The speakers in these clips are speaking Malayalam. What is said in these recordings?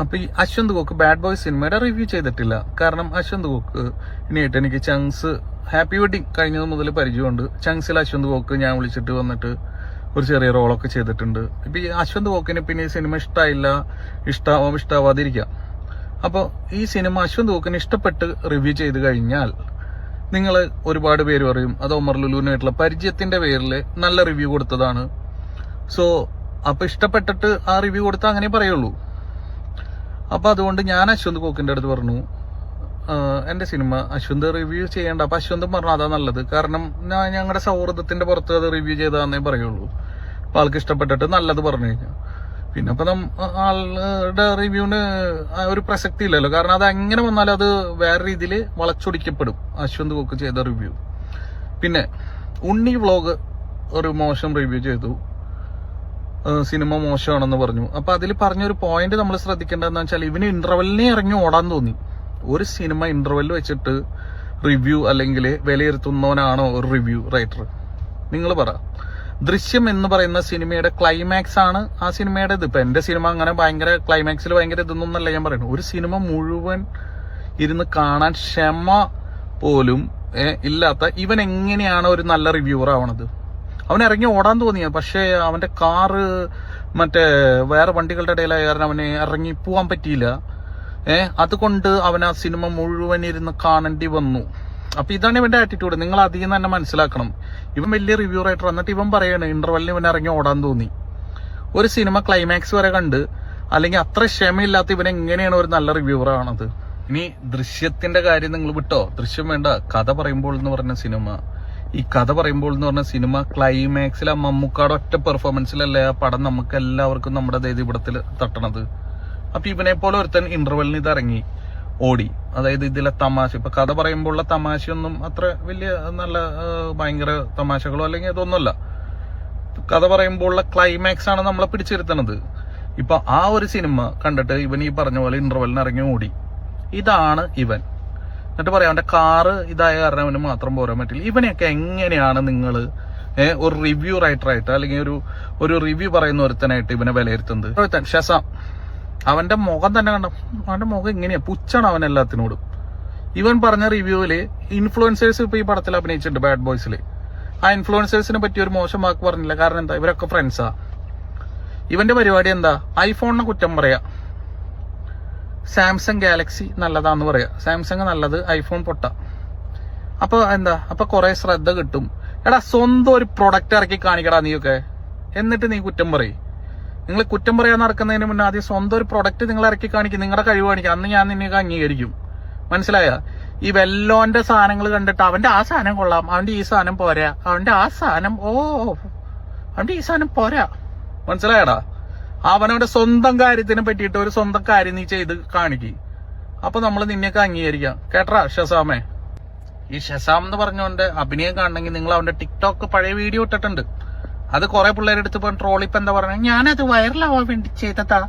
അപ്പൊ ഈ അശ്വന്ത് കോക്ക് ബാഡ് ബോയ് സിനിമയുടെ റിവ്യൂ ചെയ്തിട്ടില്ല. കാരണം അശ്വന്ത് കോക്ക് ഇനിയായിട്ട് എനിക്ക് ചങ്സ് ഹാപ്പി വെഡിങ് കഴിഞ്ഞത് മുതൽ പരിചയമുണ്ട്. ചങ്സിൽ അശ്വന്ത് കോക്ക് ഞാൻ വിളിച്ചിട്ട് വന്നിട്ട് ഒരു ചെറിയ റോളൊക്കെ ചെയ്തിട്ടുണ്ട്. ഇപ്പൊ ഈ അശ്വന്ത് കോക്കിന് പിന്നെ ഈ സിനിമ ഇഷ്ടമായില്ല ഇഷ്ടാവാം ഇഷ്ടാവാതിരിക്കാം. അപ്പോൾ ഈ സിനിമ അശ്വന്ത് കോക്കിന് ഇഷ്ടപ്പെട്ട് റിവ്യൂ ചെയ്ത് കഴിഞ്ഞാൽ നിങ്ങൾ ഒരുപാട് പേര് പറയും അത് ഒമർ ലുലുവിനായിട്ടുള്ള പരിചയത്തിന്റെ പേരിൽ നല്ല റിവ്യൂ കൊടുത്തതാണ്. സോ അപ്പൊ ഇഷ്ടപ്പെട്ടിട്ട് ആ റിവ്യൂ കൊടുത്താൽ അങ്ങനെ പറയുള്ളൂ. അപ്പൊ അതുകൊണ്ട് ഞാൻ അശ്വന്ത് കോക്കിന്റെ അടുത്ത് പറഞ്ഞു എന്റെ സിനിമ അശ്വന്ത് റിവ്യൂ ചെയ്യേണ്ട. അപ്പോൾ അശ്വന്ത് പറഞ്ഞു അതാ നല്ലത്. കാരണം ഞാൻ ഞങ്ങളുടെ സൗഹൃദത്തിന്റെ പുറത്ത് അത് റിവ്യൂ ചെയ്താന്നേ പറയുള്ളൂ. അപ്പോൾ ആൾക്ക് ഇഷ്ടപ്പെട്ടിട്ട് നല്ലത് പറഞ്ഞു കഴിഞ്ഞാൽ പിന്നെ അപ്പം ആളുടെ റിവ്യൂവിന് ഒരു പ്രസക്തി ഇല്ലല്ലോ. കാരണം അത് എങ്ങനെ വന്നാലും അത് വേറെ രീതിയിൽ വളച്ചൊടിക്കപ്പെടും അശ്വന്ത് കോക്ക് ചെയ്ത റിവ്യൂ പിന്നെ ഉണ്ണി വ്ളോഗ് ഒരു മോശം റിവ്യൂ ചെയ്തു. സിനിമ മോശമാണെന്ന് പറഞ്ഞു. അപ്പൊ അതിൽ പറഞ്ഞൊരു പോയിന്റ് നമ്മൾ ശ്രദ്ധിക്കേണ്ടതെന്ന് വെച്ചാൽ ഇവന് ഇന്റർവെല്ലിനെ ഇറങ്ങി ഓടാൻ തോന്നി. ഒരു സിനിമ ഇന്റർവെൽ വെച്ചിട്ട് റിവ്യൂ അല്ലെങ്കിൽ വിലയിരുത്തുന്നവനാണോ ഒരു റിവ്യൂ റൈറ്റർ നിങ്ങൾ പറ. ദൃശ്യം എന്ന് പറയുന്ന സിനിമയുടെ ക്ലൈമാക്സ് ആണ് ആ സിനിമയുടെ ഇത് ഇപ്പൊ എന്റെ സിനിമ അങ്ങനെ ഭയങ്കര ക്ലൈമാക്സിൽ ഭയങ്കര ഇതൊന്നല്ല ഞാൻ പറയുന്നത്. ഒരു സിനിമ മുഴുവൻ ഇരുന്ന് കാണാൻ ക്ഷമ പോലും ഇല്ലാത്ത ഇവൻ എങ്ങനെയാണ് ഒരു നല്ല റിവ്യൂവർ ആവണത്? അവൻ ഇറങ്ങി ഓടാൻ തോന്നിയ. പക്ഷേ അവന്റെ കാറ് മറ്റേ വേറെ വണ്ടികളുടെ ഇടയിലായ കാരണം അവന് ഇറങ്ങി പോവാൻ പറ്റിയില്ല. ഏ അതുകൊണ്ട് അവൻ ആ സിനിമ മുഴുവൻ ഇരുന്ന് കാണേണ്ടി വന്നു. അപ്പൊ ഇതാണ് ഇവന്റെ ആറ്റിറ്റ്യൂഡ് നിങ്ങൾ അധികം തന്നെ മനസ്സിലാക്കണം. ഇവൻ വലിയ റിവ്യൂ റൈറ്റർ എന്നിട്ട് ഇവൻ പറയാണ് ഇന്റർവെല്ലിന് ഇവൻ ഇറങ്ങി ഓടാൻ തോന്നി. ഒരു സിനിമ ക്ലൈമാക്സ് വരെ കണ്ട് അല്ലെങ്കിൽ അത്ര ക്ഷമയില്ലാത്ത ഇവൻ എങ്ങനെയാണ് ഒരു നല്ല റിവ്യൂവർ ആണത് ഇനി ദൃശ്യത്തിന്റെ കാര്യം നിങ്ങൾ വിട്ടോ? ദൃശ്യം വേണ്ട കഥ പറയുമ്പോൾ എന്ന് പറഞ്ഞ സിനിമ. ഈ കഥ പറയുമ്പോൾ എന്ന് പറഞ്ഞ സിനിമ ക്ലൈമാക്സിൽ ആ മമ്മൂക്കാട് ഒറ്റ പെർഫോമൻസിലല്ലേ ആ പടം നമുക്ക് എല്ലാവർക്കും നമ്മുടെ ദേദിപിടത്തിൽ തട്ടണത്? അപ്പൊ ഇവനെ പോലെ ഒരുത്തൻ ഇന്റർവെല്ലിന് ഇത് ഇറങ്ങി ഓടി. അതായത് ഇതിലെ തമാശ. ഇപ്പൊ കഥ പറയുമ്പോഴുള്ള തമാശയൊന്നും അത്ര വലിയ നല്ല ഭയങ്കര തമാശകളോ അല്ലെങ്കിൽ അതൊന്നുമല്ല കഥ പറയുമ്പോഴുള്ള ക്ലൈമാക്സ് ആണ് നമ്മളെ പിടിച്ചിരുത്തണത്. ഇപ്പൊ ആ ഒരു സിനിമ കണ്ടിട്ട് ഇവൻ ഈ പറഞ്ഞ പോലെ ഇന്റർവെല്ലിന് ഇറങ്ങി ഓടി. ഇതാണ് ഇവൻ. എന്നിട്ട് പറയാം അവന്റെ കാറ് ഇതായ കാരണം അവന് മാത്രം പോരാൻ പറ്റില്ല. ഇവനെയൊക്കെ എങ്ങനെയാണ് നിങ്ങൾ ഒരു റിവ്യൂ റൈറ്റർ ആയിട്ട് അല്ലെങ്കിൽ ഒരു ഒരു റിവ്യൂ പറയുന്ന ഒരുത്തനായിട്ട് ഇവനെ വിലയിരുത്തുന്നത്? ഷസാം അവന്റെ മുഖം തന്നെ കണ്ട? അവന്റെ മുഖം ഇങ്ങനെയാ. പുച്ഛാണ് അവൻ എല്ലാത്തിനോടും. ഇവൻ പറഞ്ഞ റിവ്യൂവിൽ ഇൻഫ്ലുവൻസേഴ്സ് ഇപ്പൊ ഈ പടത്തിൽ അഭിനയിച്ചിട്ടുണ്ട് ബാഡ് ബോയ്സിൽ ആ ഇൻഫ്ലുവൻസേഴ്സിനെ പറ്റി ഒരു മോശം വാക്ക് പറഞ്ഞില്ല. കാരണം എന്താ? ഇവരൊക്കെ ഫ്രണ്ട്സാ ഇവന്റെ പരിപാടി എന്താ? ഐഫോണിനെ കുറ്റം പറയാ. സാംസങ് ഗാലക്സി നല്ലതാന്ന് പറയാ. സാംസങ് നല്ലത് ഐഫോൺ പൊട്ട. അപ്പൊ എന്താ? അപ്പൊ കുറെ ശ്രദ്ധ കിട്ടും. എടാ സ്വന്തം ഒരു പ്രൊഡക്റ്റ് ഇറക്കി കാണിക്കടാ നീയൊക്കെ. എന്നിട്ട് നീ കുറ്റം പറയും. നിങ്ങൾ കുറ്റം പറയാൻ നടക്കുന്നതിന് മുന്നേ ആദ്യം സ്വന്തം ഒരു പ്രൊഡക്റ്റ് നിങ്ങൾ ഇറക്കി കാണിക്കും. നിങ്ങളുടെ കഴിവ് കാണിക്കും. അന്ന് ഞാൻ നിന്നെ അംഗീകരിക്കും. മനസ്സിലായ? ഈ വെല്ലോന്റെ സാധനങ്ങൾ കണ്ടിട്ട് അവന്റെ ആ സാധനം കൊള്ളാം. അവന്റെ ഈ സാധനം പോരാ. അവന്റെ ആ സാധനം ഓ അവന്റെ ഈ സാധനം പോരാ. മനസ്സിലായടാ? അവനവന്റെ സ്വന്തം കാര്യത്തിനെ പറ്റിയിട്ട് ഒരു സ്വന്തം കാര്യം നീ ചെയ്ത് കാണിക്കും. അപ്പൊ നമ്മൾ നിന്നെയൊക്കെ അംഗീകരിക്കാം. കേട്ടാ ഷസാമേ? ഈ ഷസാം എന്ന് പറഞ്ഞവന്റെ അഭിനയം കാണണമെങ്കിൽ നിങ്ങൾ അവന്റെ ടിക്ടോക്ക് പഴയ വീഡിയോ ഇട്ടിട്ടുണ്ട്. അത് കുറെ പിള്ളേരെടുത്ത് ഇപ്പൊ ട്രോളിപ്പ് എന്താ പറയുക ഞാനത് വൈറലാവാൻ വേണ്ടി ചെയ്തതാ.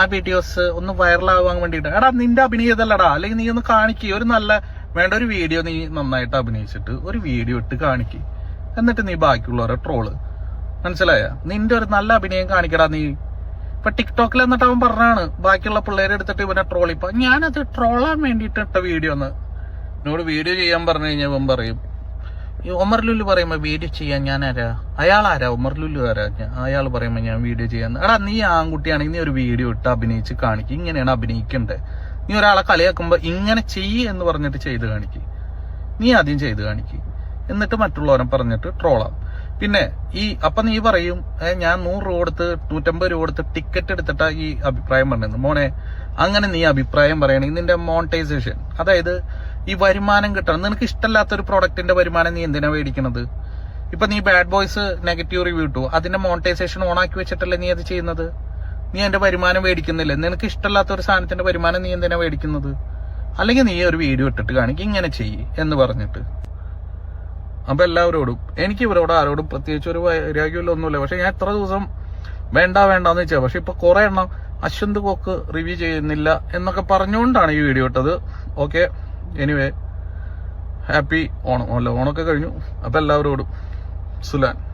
ആ വീഡിയോസ് ഒന്ന് വൈറലാവാൻ വേണ്ടിട്ട് എടാ നിന്റെ അഭിനയതല്ലടാ അല്ലെങ്കിൽ നീ ഒന്ന് കാണിക്കുക ഒരു നല്ല വേണ്ട ഒരു വീഡിയോ നീ നന്നായിട്ട് അഭിനയിച്ചിട്ട് ഒരു വീഡിയോ ഇട്ട് കാണിക്കുക എന്നിട്ട് നീ ബാക്കിയുള്ളവരെ ട്രോൾ മനസ്സിലായ? നിന്റെ ഒരു നല്ല അഭിനയം കാണിക്കടാ നീ. ഇപ്പൊ ടിക്ടോക്കിൽ എന്നിട്ട് അവൻ പറഞ്ഞാണ് ബാക്കിയുള്ള പിള്ളേരെ എടുത്തിട്ട് ഇവനെ ട്രോൾ ഇപ്പൊ. ഞാനത് ട്രോളാൻ വേണ്ടിട്ട് ഇട്ട വീഡിയോ എന്ന് എന്നോട് വീഡിയോ ചെയ്യാൻ പറഞ്ഞു കഴിഞ്ഞാൽ ഇവൻ പറയും ഈ ഒമർ പറയുമ്പോ വീഡിയോ ചെയ്യാൻ ഞാൻ ആരാ? അയാൾ ആരാ? ഒമർ ലുല്ലു ആരാ? അയാൾ പറയുമ്പോ ഞാൻ വീഡിയോ ചെയ്യാന്ന് എടാ നീ ആൺകുട്ടിയാണെങ്കിൽ നീ ഒരു വീഡിയോ ഇട്ട് അഭിനയിച്ച് കാണിക്കും. ഇങ്ങനെയാണ് അഭിനയിക്കേണ്ടത് നീ ഒരാളെ കളിയാക്കുമ്പോ ഇങ്ങനെ ചെയ്യ് എന്ന് പറഞ്ഞിട്ട് ചെയ്ത് കാണിക്കും. നീ ആദ്യം ചെയ്ത് കാണിക്കും. എന്നിട്ട് മറ്റുള്ളവരെ പറഞ്ഞിട്ട് ട്രോളാം പിന്നെ ഈ അപ്പൊ നീ പറയും ഞാൻ നൂറ് രൂപ കൊടുത്ത് നൂറ്റമ്പത് രൂപ കൊടുത്ത് ടിക്കറ്റ് എടുത്തിട്ടാ ഈ അഭിപ്രായം പറഞ്ഞത്. മോനെ അങ്ങനെ നീ അഭിപ്രായം പറയണെങ്കിൽ നിന്റെ മോണിറ്റൈസേഷൻ അതായത് ഈ വരുമാനം കിട്ടണം. നിനക്ക് ഇഷ്ടമല്ലാത്ത ഒരു പ്രൊഡക്റ്റിന്റെ വരുമാനം നീ എന്തിനാ മേടിക്കണത്? ഇപ്പൊ നീ ബാഡ് ബോയ്സ് നെഗറ്റീവ് റിവ്യൂ ഇട്ടു. അതിന്റെ മോണിറ്റൈസേഷൻ ഓൺ ആക്കി വെച്ചിട്ടല്ലേ നീ അത് ചെയ്യുന്നത്? നീ എന്റെ വരുമാനം മേടിക്കുന്നില്ല? നിനക്ക് ഇഷ്ടമല്ലാത്ത ഒരു സാധനത്തിന്റെ വരുമാനം നീ എന്തിനാ മേടിക്കുന്നത്? അല്ലെങ്കിൽ നീ ഒരു വീഡിയോ ഇട്ടിട്ട് കാണിക്കും ഇങ്ങനെ ചെയ്യ് എന്ന് പറഞ്ഞിട്ട്. അപ്പൊ എല്ലാവരോടും എനിക്ക് ഇവരോട് ആരോടും പ്രത്യേകിച്ച് ഒരു വൈരാഗ്യമല്ലോ ഒന്നുമില്ല. പക്ഷെ ഞാൻ എത്ര ദിവസം വേണ്ട വേണ്ടെന്ന് വെച്ചാൽ പക്ഷെ ഇപ്പൊ കുറെ എണ്ണം അശ്വന്ത് കോക്ക് റിവ്യൂ ചെയ്യുന്നില്ല എന്നൊക്കെ പറഞ്ഞുകൊണ്ടാണ് ഈ വീഡിയോ ഇട്ടത്. ഓക്കെ. Anyway happy Onam. അല്ല ഓണമൊക്കെ കഴിഞ്ഞു. അപ്പൊ എല്ലാവരോടും സുലാൻ.